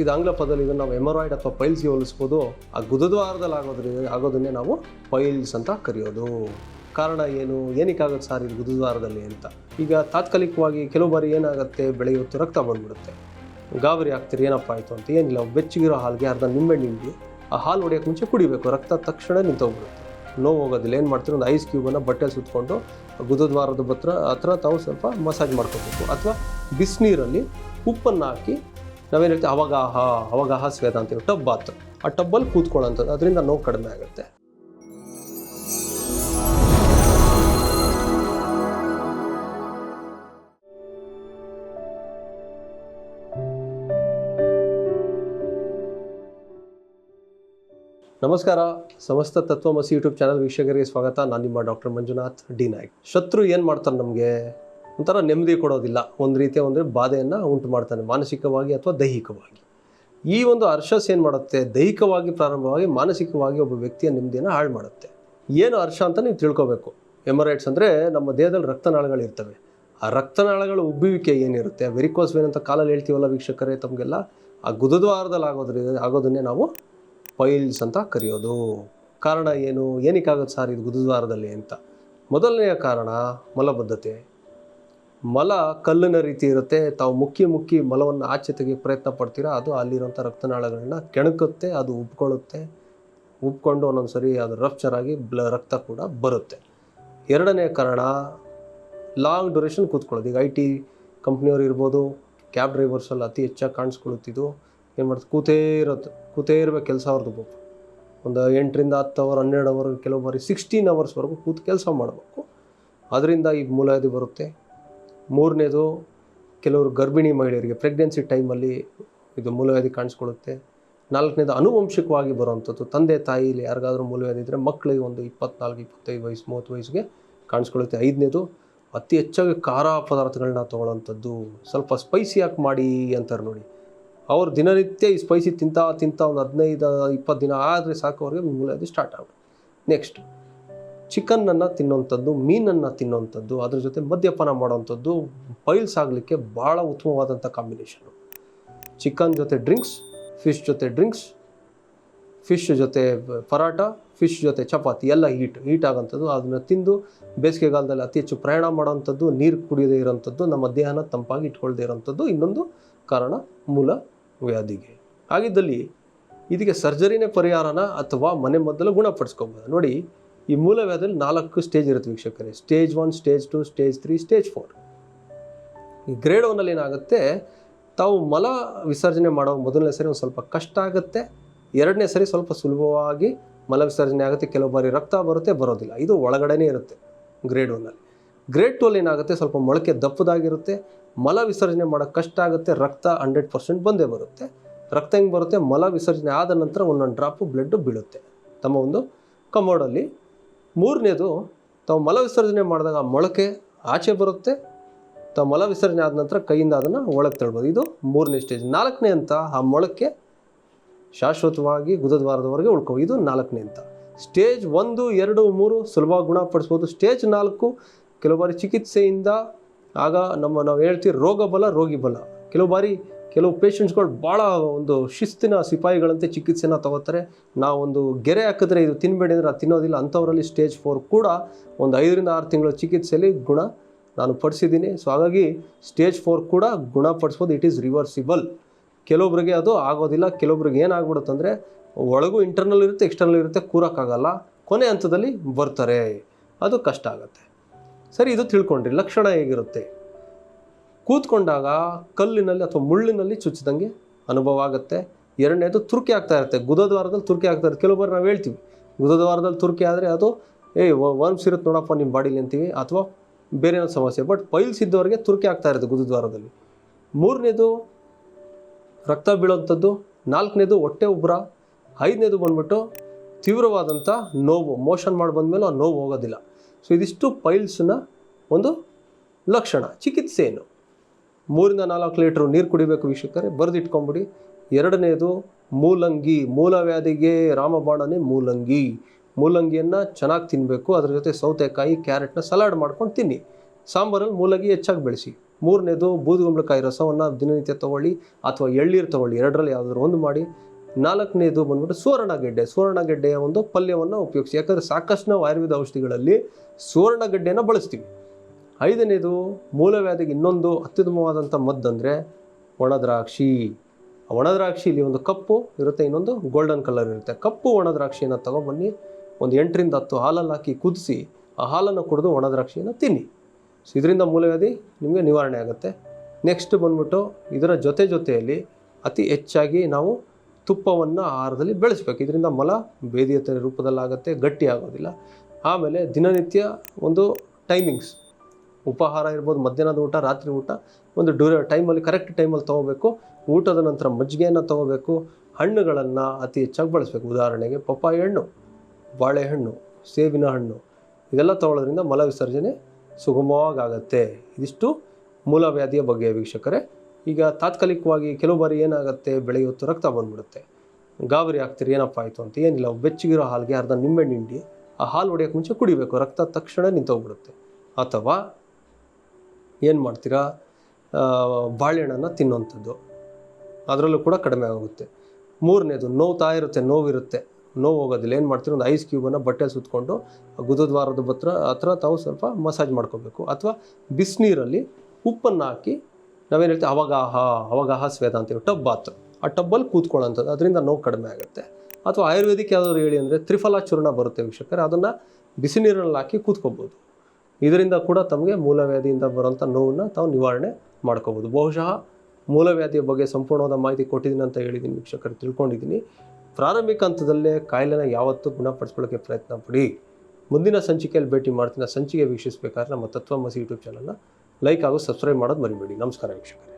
ಇದು ಆಂಗ್ಲ ಪದದಲ್ಲಿ ಇದನ್ನು ನಾವು ಎಮರಾಯ್ಡ್ ಅಥವಾ ಪೈಲ್ಸ್ಗೆ ಹೋಲಿಸ್ಬೋದು. ಆ ಗುದದ್ವಾರದಲ್ಲಿ ಆಗೋದ್ರಿಂದ ಆಗೋದನ್ನೇ ನಾವು ಪೈಲ್ಸ್ ಅಂತ ಕರೆಯೋದು. ಕಾರಣ ಏನು? ಏನಕ್ಕಾಗುತ್ತೆ ಸರ್ ಇದು ಗುದದ್ವಾರದಲ್ಲಿ ಅಂತ? ಈಗ ತಾತ್ಕಾಲಿಕವಾಗಿ ಕೆಲವು ಬಾರಿ ಏನಾಗುತ್ತೆ ಬೆಳಗ್ಗೆ ಹೊತ್ತು ರಕ್ತ ಬಂದ್ಬಿಡುತ್ತೆ. ಗಾಬರಿ ಆಗ್ತೀರಿ, ಏನಪ್ಪ ಆಯಿತು ಅಂತ? ಏನಿಲ್ಲ, ಬೆಚ್ಚಗಿರೋ ಹಾಲಿಗೆ ಅರ್ಧ ನಿಂಬೆ ಹಿಂಡಿ ಆ ಹಾಲು ಹೊಡೆಯೋಕೆ ಮುಂಚೆ ಕುಡಿಬೇಕು, ರಕ್ತ ತಕ್ಷಣ ನಿಂತೋಗ್ಬಿಡುತ್ತೆ. ನೋವು ಹೋಗೋದಿಲ್ಲ, ಏನು ಮಾಡ್ತೀರಿ? ಒಂದು ಐಸ್ ಕ್ಯೂಬನ್ನು ಬಟ್ಟೆ ಸುತ್ತಕೊಂಡು ಗುದದ್ವಾರದ ಹತ್ರ ಹತ್ರ ತಾವು ಸ್ವಲ್ಪ ಮಸಾಜ್ ಮಾಡ್ಕೋಬೇಕು. ಅಥವಾ ಬಿಸಿನೀರಲ್ಲಿ ಉಪ್ಪನ್ನು ಹಾಕಿ ನಾವೇನು ಹೇಳ್ತೀವಿ ಅವಗಾಹ ಅವಗಾಹ ಸ್ವೇದ ಅಂತೀವಿ, ಟಬ್ ಬಾತ್ ಆ ಟಬ್ಬಲ್ಲಿ ಕೂತ್ಕೊಳ್ಳೋಂಥದ್ದು, ಅದರಿಂದ ನೋವು ಕಡಿಮೆ ಆಗುತ್ತೆ. ನಮಸ್ಕಾರ. ಸಮಸ್ತ ತತ್ವಮಸಿ ಯೂಟ್ಯೂಬ್ ಚಾನಲ್ ವೀಕ್ಷಕರಿಗೆ ಸ್ವಾಗತ. ನಾನು ನಿಮ್ಮ ಡಾಕ್ಟರ್ ಮಂಜುನಾಥ್, ಡಿ ನಾಯ್ಕ್. ಶತ್ರು ಏನು ಮಾಡ್ತಾರೆ ನಮಗೆ? ಒಂಥರ ನೆಮ್ಮದಿ ಕೊಡೋದಿಲ್ಲ. ಒಂದು ರೀತಿಯ ಒಂದು ಬಾಧೆಯನ್ನು ಉಂಟು ಮಾಡ್ತಾನೆ ಮಾನಸಿಕವಾಗಿ ಅಥವಾ ದೈಹಿಕವಾಗಿ. ಈ ಒಂದು ಹರ್ಷಸ್ ಏನು ಮಾಡುತ್ತೆ? ದೈಹಿಕವಾಗಿ ಪ್ರಾರಂಭವಾಗಿ ಮಾನಸಿಕವಾಗಿ ಒಬ್ಬ ವ್ಯಕ್ತಿಯ ನೆಮ್ಮದಿಯನ್ನು ಹಾಳು ಮಾಡುತ್ತೆ. ಏನು ಹರ್ಷ ಅಂತ ನೀವು ತಿಳ್ಕೊಬೇಕು. ಎಮರೈಟ್ಸ್ ಅಂದರೆ ನಮ್ಮ ದೇಹದಲ್ಲಿ ರಕ್ತನಾಳಗಳಿರ್ತವೆ ಆ ರಕ್ತನಾಳಗಳ ಉಬ್ಬುವಿಕೆ ಏನಿರುತ್ತೆ? ವೆರಿಕೋಸ್ ವೇನ್ ಅಂತ ಕಾಲಲ್ಲಿ ಹೇಳ್ತೀವಲ್ಲ ವೀಕ್ಷಕರೇ ತಮಗೆಲ್ಲ? ಆ ಗುದದ್ವಾರದಲ್ಲಿ ಆಗೋದ್ರಿಂದ, ಆಗೋದನ್ನೇ ನಾವು ಪೈಲ್ಸ್ ಅಂತ ಕರೆಯೋದು. ಕಾರಣ ಏನು? ಏನಕ್ಕಾಗುತ್ತೆ ಸರ್ ಇದು ಗುದದ್ವಾರದಲ್ಲಿ ಅಂತ? ಮೊದಲನೆಯ ಕಾರಣ ಮಲಬದ್ಧತೆ. ಮಲ ಕಲ್ಲಿನ ರೀತಿ ಇರುತ್ತೆ. ತಾವು ಮುಕ್ಕಿ ಮುಕ್ಕಿ ಮಲವನ್ನು ಆಚೆ ತೆಗೆಯಕ್ಕೆ ಪ್ರಯತ್ನ ಪಡ್ತೀರಾ? ಅದು ಅಲ್ಲಿರೋಂಥ ರಕ್ತನಾಳಗಳನ್ನ ಕೆಣಕುತ್ತೆ, ಅದು ಉಬ್ಕೊಳ್ಳುತ್ತೆ. ಉಬ್ಕೊಂಡು ಒಂದೊಂದು ಸರಿ ಅದು ರಪ್ಚರ್ ಆಗಿ ಬ್ಲ, ರಕ್ತ ಕೂಡ ಬರುತ್ತೆ. ಎರಡನೇ ಕಾರಣ, ಲಾಂಗ್ ಡ್ಯೂರೇಷನ್ ಕೂತ್ಕೊಳ್ಳೋದು. ಈಗ ಐ ಟಿ ಕಂಪ್ನಿಯವ್ರು ಇರ್ಬೋದು, ಕ್ಯಾಬ್ ಡ್ರೈವರ್ಸಲ್ಲಿ ಅತಿ ಹೆಚ್ಚಾಗಿ ಕಾಣಿಸ್ಕೊಳ್ಳುತ್ತಿದ್ದು, ಏನು ಮಾಡ್ತಾರೆ ಕೂತೇ ಇರುತ್ತೆ ಕೂತೇ ಇರಬೇಕು ಕೆಲಸ ಅವ್ರದ್ದು ಪಾಪ. ಒಂದು ಎಂಟರಿಂದ ಹತ್ತು ಅವರ್, ಹನ್ನೆರಡು ಅವರ್, ಕೆಲವು ಬಾರಿ ಸಿಕ್ಸ್ಟೀನ್ ಅವರ್ಸ್ವರೆಗೂ ಕೂತು ಕೆಲಸ ಮಾಡಬೇಕು. ಅದರಿಂದ ಈ ಮೂಲವ್ಯಾಧಿ ಬರುತ್ತೆ. ಮೂರನೇದು ಕೆಲವರು ಗರ್ಭಿಣಿ ಮಹಿಳೆಯರಿಗೆ ಪ್ರೆಗ್ನೆನ್ಸಿ ಟೈಮಲ್ಲಿ ಇದು ಮೂಲವ್ಯಾಧಿ ಕಾಣಿಸ್ಕೊಳ್ಳುತ್ತೆ. ನಾಲ್ಕನೇದು ಅನುವಂಶಿಕವಾಗಿ ಬರುವಂಥದ್ದು, ತಂದೆ ತಾಯಿಲಿ ಯಾರಿಗಾದರೂ ಮೂಲವ್ಯಾಧಿ ಇದ್ದರೆ ಮಕ್ಕಳಿಗೆ ಒಂದು ಇಪ್ಪತ್ನಾಲ್ಕು, ಇಪ್ಪತ್ತೈದು ವಯಸ್ಸು, ಮೂವತ್ತು ವಯಸ್ಸಿಗೆ ಕಾಣಿಸ್ಕೊಳ್ಳುತ್ತೆ. ಐದನೇದು ಅತಿ ಹೆಚ್ಚಾಗಿ ಖಾರ ಪದಾರ್ಥಗಳನ್ನ ತೊಗೊಳ್ಳೋಂಥದ್ದು ಸ್ವಲ್ಪ ಸ್ಪೈಸಿಯಾಗಿ ಮಾಡಿ ಅಂತಾರೆ ನೋಡಿ. ಅವ್ರು ದಿನನಿತ್ಯ ಈ ಸ್ಪೈಸಿ ತಿಂತಾ ತಿಂತಾ ಒಂದು ಹದಿನೈದು, ಇಪ್ಪತ್ತು ದಿನ ಆದರೆ ಸಾಕು, ಅವ್ರಿಗೆ ಮೂಲವ್ಯಾಧಿ ಸ್ಟಾರ್ಟ್ ಆಗುತ್ತೆ. ನೆಕ್ಸ್ಟ್ ಚಿಕನ್ನನ್ನು ತಿನ್ನುವಂಥದ್ದು ಮೀನನ್ನು ತಿನ್ನುವಂಥದ್ದು ಅದ್ರ ಜೊತೆ ಮದ್ಯಪಾನ ಮಾಡೋವಂಥದ್ದು ಬೈಲ್ಸ್ ಆಗಲಿಕ್ಕೆ ಭಾಳ ಉತ್ತಮವಾದಂಥ ಕಾಂಬಿನೇಷನು ಚಿಕನ್ ಜೊತೆ ಡ್ರಿಂಕ್ಸ್ ಫಿಶ್ ಜೊತೆ ಡ್ರಿಂಕ್ಸ್ ಫಿಶ್ ಜೊತೆ ಪರಾಟ ಫಿಶ್ ಜೊತೆ ಚಪಾತಿ, ಎಲ್ಲ ಹೀಟ್ ಹೀಟ್ ಆಗೋಂಥದ್ದು. ಅದನ್ನು ತಿಂದು ಬೇಸಿಗೆಗಾಲದಲ್ಲಿ ಅತಿ ಹೆಚ್ಚು ಪ್ರಯಾಣ ಮಾಡೋವಂಥದ್ದು ನೀರು ಕುಡಿಯದೇ ಇರೋಂಥದ್ದು, ನಮ್ಮ ದೇಹನ ತಂಪಾಗಿ ಇಟ್ಕೊಳ್ಳದೇ ಇರೋಂಥದ್ದು ಇನ್ನೊಂದು ಕಾರಣ ಮೂಲ ವ್ಯಾಧಿಗೆ. ಹಾಗಿದ್ದಲ್ಲಿ ಇದಕ್ಕೆ ಸರ್ಜರಿನೇ ಪರಿಹಾರನ ಅಥವಾ ಮನೆ ಮೊದಲು ಗುಣಪಡಿಸ್ಕೋಬೋದು. ನೋಡಿ ಈ ಮೂಲ ವ್ಯಾಧಿಯಲ್ಲಿ ನಾಲ್ಕು ಸ್ಟೇಜ್ ಇರುತ್ತೆ ವೀಕ್ಷಕರೇ. Stage one stage two stage three stage four ಈ ಗ್ರೇಡ್ ಒನ್ನಲ್ಲಿ ಏನಾಗುತ್ತೆ, ತಾವು ಮಲ ವಿಸರ್ಜನೆ ಮಾಡೋ ಮೊದಲನೇ ಸರಿ ಒಂದು ಸ್ವಲ್ಪ ಕಷ್ಟ ಆಗುತ್ತೆ, ಎರಡನೇ ಸರಿ ಸ್ವಲ್ಪ ಸುಲಭವಾಗಿ ಮಲ ವಿಸರ್ಜನೆ ಆಗುತ್ತೆ, ಕೆಲವು ಬಾರಿ ರಕ್ತ ಬರುತ್ತೆ, ಬರೋದಿಲ್ಲ. ಇದು ಒಳಗಡೆನೇ ಇರುತ್ತೆ ಗ್ರೇಡ್ ಒನ್ನಲ್ಲಿ ಗ್ರೇಡ್ ಟು ಅಲ್ಲಿ ಏನಾಗುತ್ತೆ, ಸ್ವಲ್ಪ ಮೊಳಕೆ ದಪ್ಪದಾಗಿರುತ್ತೆ, ಮಲ ವಿಸರ್ಜನೆ ಮಾಡೋ ಕಷ್ಟ ಆಗುತ್ತೆ, ರಕ್ತ ಹಂಡ್ರೆಡ್ ಪರ್ಸೆಂಟ್ ಬಂದೇ ಬರುತ್ತೆ. ರಕ್ತ ಹೆಂಗೆ ಬರುತ್ತೆ, ಮಲ ವಿಸರ್ಜನೆ ಆದ ನಂತರ ಒಂದೊಂದು ಡ್ರಾಪು ಬ್ಲಡ್ಡು ಬೀಳುತ್ತೆ. ತಮ್ಮ ಒಂದು ಕಮೋಡಲ್ಲಿ ಮೂರನೇದು, ತಾವು ಮಲ ವಿಸರ್ಜನೆ ಮಾಡಿದಾಗ ಮೊಳಕೆ ಆಚೆ ಬರುತ್ತೆ, ತಾವು ಮಲ ವಿಸರ್ಜನೆ ಆದ ನಂತರ ಕೈಯಿಂದ ಅದನ್ನು ಒಳಗೆ ತಳ್ಬೋದು ಇದು ಮೂರನೇ ಸ್ಟೇಜ್ ನಾಲ್ಕನೇ ಅಂತ, ಆ ಮೊಳಕೆ ಶಾಶ್ವತವಾಗಿ ಗುದದ್ವಾರದವರೆಗೆ ಉಳ್ಕೋ ಇದು ನಾಲ್ಕನೇ ಅಂತ. ಸ್ಟೇಜ್ ಒಂದು, ಎರಡು, ಮೂರು ಸುಲಭವಾಗಿ ಗುಣಪಡಿಸ್ಬೋದು. ಸ್ಟೇಜ್ ನಾಲ್ಕು, ಕೆಲವು ಬಾರಿ ಚಿಕಿತ್ಸೆಯಿಂದ ಆಗ ನಮ್ಮ ನಾವು ಹೇಳ್ತೀವಿ ರೋಗ ಬಲ ರೋಗಿ ಬಲ ಕೆಲವು ಬಾರಿ ಕೆಲವು ಪೇಷಂಟ್ಸ್ಗಳು ಭಾಳ ಒಂದು ಶಿಸ್ತಿನ ಸಿಪಾಯಿಗಳಂತೆ ಚಿಕಿತ್ಸೆನ ತಗೋತಾರೆ. ನಾವೊಂದು ಗೆರೆ ಹಾಕಿದ್ರೆ ಇದು ತಿನ್ನಬೇಡಿ ಅಂದರೆ ಅದು ತಿನ್ನೋದಿಲ್ಲ. ಅಂಥವರಲ್ಲಿ ಸ್ಟೇಜ್ ಫೋರ್ ಕೂಡ ಒಂದು ಐದರಿಂದ ಆರು ತಿಂಗಳ ಚಿಕಿತ್ಸೆಯಲ್ಲಿ ಗುಣ ನಾನು ಪಡಿಸಿದ್ದೀನಿ. ಸೊ ಹಾಗಾಗಿ ಸ್ಟೇಜ್ ಫೋರ್ ಕೂಡ ಗುಣಪಡಿಸ್ಬೋದು ಇಟ್ ಈಸ್ ರಿವರ್ಸಿಬಲ್ ಕೆಲವೊಬ್ರಿಗೆ ಅದು ಆಗೋದಿಲ್ಲ. ಕೆಲವೊಬ್ರಿಗೆ ಏನಾಗ್ಬಿಡುತ್ತೆ ಅಂದರೆ ಒಳಗೂ ಇಂಟರ್ನಲ್ ಇರುತ್ತೆ ಎಕ್ಸ್ಟರ್ನಲ್ ಇರುತ್ತೆ, ಕೂರೋಕ್ಕಾಗಲ್ಲ. ಕೊನೆ ಹಂತದಲ್ಲಿ ಬರ್ತಾರೆ. ಅದು ಕಷ್ಟ ಆಗುತ್ತೆ. ಸರಿ, ಇದು ತಿಳ್ಕೊಂಡ್ರಿ. ಲಕ್ಷಣ ಹೇಗಿರುತ್ತೆ? ಕೂತ್ಕೊಂಡಾಗ ಕಲ್ಲಿನಲ್ಲಿ ಅಥವಾ ಮುಳ್ಳಿನಲ್ಲಿ ಚುಚ್ಚಿದಂಗೆ ಅನುಭವ ಆಗುತ್ತೆ. ಎರಡನೇದು ತುರ್ಕಿ ಆಗ್ತಾ ಇರುತ್ತೆ. ಗುದದ್ವಾರದಲ್ಲಿ ತುರ್ಕಿ ಆಗ್ತಾ ಇರುತ್ತೆ. ಕೆಲವೊಬ್ಬರು ಬಾರಿ ನಾವು ಹೇಳ್ತೀವಿ, ಗುದದ್ವಾರದಲ್ಲಿ ತುರ್ಕಿ ಆದರೆ ಅದು, ಏಯ್ ವರ್ಮ್ಸ್ ಇರುತ್ತೆ ನೋಡಪ್ಪ ನಿಮ್ಮ ಬಾಡಿಲಿ ಅಂತೀವಿ ಅಥವಾ ಬೇರೆ ಏನೋ ಸಮಸ್ಯೆ. ಬಟ್ ಪೈಲ್ಸ್ ಇದ್ದವರಿಗೆ ತುರ್ಕಿ ಆಗ್ತಾ ಇರುತ್ತೆ ಗುದದ್ವಾರದಲ್ಲಿ. ಮೂರನೇದು ರಕ್ತ ಬೀಳೋಂಥದ್ದು ನಾಲ್ಕನೇದು ಹೊಟ್ಟೆ ಉಬ್ಬರ. ಐದನೇದು ಬಂದ್ಬಿಟ್ಟು ತೀವ್ರವಾದಂಥ ನೋವು. ಮೋಷನ್ ಮಾಡಿ ಬಂದಮೇಲೆ ಆ ನೋವು ಹೋಗೋದಿಲ್ಲ. ಸೊ ಇದಿಷ್ಟು ಪೈಲ್ಸ್ನ ಒಂದು ಲಕ್ಷಣ. ಚಿಕಿತ್ಸೆ ಏನು? ಮೂರಿಂದ ನಾಲ್ಕು ಲೀಟ್ರ್ ನೀರು ಕುಡಿಬೇಕು ವೀಕ್ಷಕರೇ. ಬರೆದಿಟ್ಕೊಂಬಿಡಿ. ಎರಡನೇದು ಮೂಲಂಗಿ. ಮೂಲವ್ಯಾಧಿಗೆ ರಾಮಬಾಣನೇ ಮೂಲಂಗಿ. ಮೂಲಂಗಿಯನ್ನು ಚೆನ್ನಾಗಿ ತಿನ್ನಬೇಕು ಅದ್ರ ಜೊತೆ ಸೌತೆಕಾಯಿ, ಕ್ಯಾರೆಟ್ನ ಸಲಾಡ್ ಮಾಡ್ಕೊಂಡು ತಿನ್ನಿ. ಸಾಂಬಾರಲ್ಲಿ ಮೂಲಂಗಿ ಹೆಚ್ಚಾಗಿ ಬೆಳೆಸಿ. ಮೂರನೇದು ಬೂದುಗುಂಬಳಕಾಯಿ ರಸವನ್ನು ದಿನನಿತ್ಯ ತಗೊಳ್ಳಿ ಅಥವಾ ಎಳ್ಳೀರು ತೊಗೊಳ್ಳಿ. ಎರಡರಲ್ಲಿ ಯಾವುದಾದ್ರು ಒಂದು ಮಾಡಿ. ನಾಲ್ಕನೇದು ಬಂದ್ಬಿಟ್ಟು ಸುವರ್ಣಗೆಡ್ಡೆ. ಸುವರ್ಣಗೆಡ್ಡೆಯ ಒಂದು ಪಲ್ಯವನ್ನು ಉಪಯೋಗಿಸಿ. ಯಾಕಂದರೆ ಸಾಕಷ್ಟು ನಾವು ಆಯುರ್ವೇದ ಔಷಧಿಗಳಲ್ಲಿ ಸುವರ್ಣಗೆಡ್ಡೆಯನ್ನು ಬಳಸ್ತೀವಿ. ಐದನೇದು ಮೂಲವ್ಯಾಧಿಗೆ ಇನ್ನೊಂದು ಅತ್ಯುತ್ತಮವಾದಂಥ ಮದ್ದಂದರೆ ಒಣದ್ರಾಕ್ಷಿ. ಒಣದ್ರಾಕ್ಷಿಲಿ ಒಂದು ಕಪ್ಪು ಇರುತ್ತೆ, ಇನ್ನೊಂದು ಗೋಲ್ಡನ್ ಕಲರ್ ಇರುತ್ತೆ. ಕಪ್ಪು ಒಣದ್ರಾಕ್ಷಿಯನ್ನು ತಗೊಂಬನ್ನಿ ಒಂದು ಎಂಟರಿಂದ ಹತ್ತು ಹಾಲಲ್ಲಿ ಹಾಕಿ ಕುದಿಸಿ, ಆ ಹಾಲನ್ನು ಕುಡಿದು ಒಣದ್ರಾಕ್ಷಿಯನ್ನು ತಿನ್ನಿ. ಸೊ ಇದರಿಂದ ಮೂಲವ್ಯಾಧಿ ನಿಮಗೆ ನಿವಾರಣೆ ಆಗುತ್ತೆ. ನೆಕ್ಸ್ಟ್ ಬಂದ್ಬಿಟ್ಟು, ಇದರ ಜೊತೆ ಜೊತೆಯಲ್ಲಿ ಅತಿ ಹೆಚ್ಚಾಗಿ ನಾವು ತುಪ್ಪವನ್ನು ಆಹಾರದಲ್ಲಿ ಬೆಳೆಸ್ಬೇಕು. ಇದರಿಂದ ಮಲ ಬೇದಿಯತ್ತ ರೂಪದಲ್ಲಾಗುತ್ತೆ ಗಟ್ಟಿ ಆಗೋದಿಲ್ಲ ಆಮೇಲೆ ದಿನನಿತ್ಯ ಒಂದು ಟೈಮಿಂಗ್ಸ್ ಉಪಹಾರ ಇರ್ಬೋದು, ಮಧ್ಯಾಹ್ನದ ಊಟ, ರಾತ್ರಿ ಊಟ, ಒಂದು ಡ್ಯೂರ ಟೈಮಲ್ಲಿ ಕರೆಕ್ಟ್ ಟೈಮಲ್ಲಿ ತೊಗೋಬೇಕು. ಊಟದ ನಂತರ ಮಜ್ಜಿಗೆಯನ್ನು ತೊಗೋಬೇಕು. ಹಣ್ಣುಗಳನ್ನು ಅತಿ ಹೆಚ್ಚಾಗಿ ಬಳಸಬೇಕು. ಉದಾಹರಣೆಗೆ ಪಪ್ಪಾಯಿ ಹಣ್ಣು, ಬಾಳೆಹಣ್ಣು ಸೇಬಿನ ಹಣ್ಣು, ಇದೆಲ್ಲ ತಗೊಳ್ಳೋದ್ರಿಂದ ಮಲ ವಿಸರ್ಜನೆ ಸುಗಮವಾಗುತ್ತೆ. ಇದಿಷ್ಟು ಮೂಲವ್ಯಾಧಿಯ ಬಗ್ಗೆ ವೀಕ್ಷಕರೇ. ಈಗ ತಾತ್ಕಾಲಿಕವಾಗಿ ಕೆಲವು ಬಾರಿ ಏನಾಗುತ್ತೆ ಬೆಳಗ್ಗೆ ಹೊತ್ತು ರಕ್ತ ಬಂದ್ಬಿಡುತ್ತೆ. ಗಾಬರಿ ಆಗ್ತೀರಿ, ಏನಪ್ಪ ಆಯಿತು ಅಂತ ಏನಿಲ್ಲ. ಬೆಚ್ಚಗಿರೋ ಹಾಲಿಗೆ ಅರ್ಧ ನಿಂಬೆಹಣ್ಣು ಹಿಂಡಿ, ಆ ಹಾಲು ಹೊಡೆಯೋಕ್ಕೆ ಮುಂಚೆ ಕುಡಿಬೇಕು. ರಕ್ತ ತಕ್ಷಣ ನಿಂತೋಗ್ಬಿಡುತ್ತೆ. ಅಥವಾ ಏನು ಮಾಡ್ತೀರಾ? ಬಾಳೆಹಣ್ಣನ್ನು ತಿನ್ನುವಂಥದ್ದು ಅದರಲ್ಲೂ ಕೂಡ ಕಡಿಮೆ ಆಗುತ್ತೆ. ಮೂರನೇದು ನೋವ್ತಾ ಇರುತ್ತೆ ನೋವಿರುತ್ತೆ. ನೋವು ಹೋಗೋದಿಲ್ಲ ಏನು ಮಾಡ್ತೀರಿ? ಒಂದು ಐಸ್ ಕ್ಯೂಬನ್ನು ಬಟ್ಟೆ ಸುತ್ತಕೊಂಡು ಗುದದ್ವಾರದ ಹತ್ರ ಹತ್ರ ತಾವು ಸ್ವಲ್ಪ ಮಸಾಜ್ ಮಾಡ್ಕೋಬೇಕು. ಅಥವಾ ಬಿಸಿನೀರಲ್ಲಿ ಉಪ್ಪನ್ನು ಹಾಕಿ ನಾವೇನು ಹೇಳ್ತೀವಿ? ಅವಗಾಹ ಅವಗಾಹ ಸ್ವೇದ ಅಂತೀವಿ. ಟಬ್ ಬಾತ್ ಆ ಟಬ್ಬಲ್ಲಿ ಕೂತ್ಕೊಳ್ಳೋಂಥದ್ದು. ಅದರಿಂದ ನೋವು ಕಡಿಮೆ ಆಗುತ್ತೆ. ಅಥವಾ ಆಯುರ್ವೇದಿಕ್ ಯಾವ್ದಾದ್ರು ಹೇಳಿ ಅಂದರೆ ತ್ರಿಫಲ ಚೂರ್ಣ ಬರುತ್ತೆ ವೀಕ್ಷಕರೆ. ಅದನ್ನು ಬಿಸಿ ನೀರಲ್ಲಿ ಹಾಕಿ ಕೂತ್ಕೋಬೋದು. ಇದರಿಂದ ಕೂಡ ತಮಗೆ ಮೂಲವ್ಯಾಧಿಯಿಂದ ಬರುವಂಥ ನೋವನ್ನು ತಾವು ನಿವಾರಣೆ ಮಾಡ್ಕೋಬೋದು. ಬಹುಶಃ ಮೂಲವ್ಯಾಧಿಯ ಬಗ್ಗೆ ಸಂಪೂರ್ಣವಾದ ಮಾಹಿತಿ ಕೊಟ್ಟಿದ್ದೀನಿ ಅಂತ ಹೇಳಿದ್ದೀನಿ, ವೀಕ್ಷಕರು ತಿಳ್ಕೊಂಡಿದ್ದೀನಿ. ಪ್ರಾರಂಭಿಕ ಹಂತದಲ್ಲೇ ಕಾಯಿಲೆನ ಯಾವತ್ತೂ ಗುಣಪಡಿಸ್ಕೊಳ್ಳೋಕ್ಕೆ ಪ್ರಯತ್ನ ಪಡಿ. ಮುಂದಿನ ಸಂಚಿಕೆಯಲ್ಲಿ ಭೇಟಿ ಮಾಡ್ತೀನಿ. ಸಂಚಿಕೆ ವೀಕ್ಷಿಸಬೇಕಾದ್ರೆ ನಮ್ಮ ತತ್ವಮಸಿ ಯೂಟ್ಯೂಬ್ ಚಾನಲ್ನ ಲೈಕ್ ಹಾಗೂ ಸಬ್ಸ್ಕ್ರೈಬ್ ಮಾಡೋದು ಮರಿಬೇಡಿ. ನಮಸ್ಕಾರ ವೀಕ್ಷಕರೇ.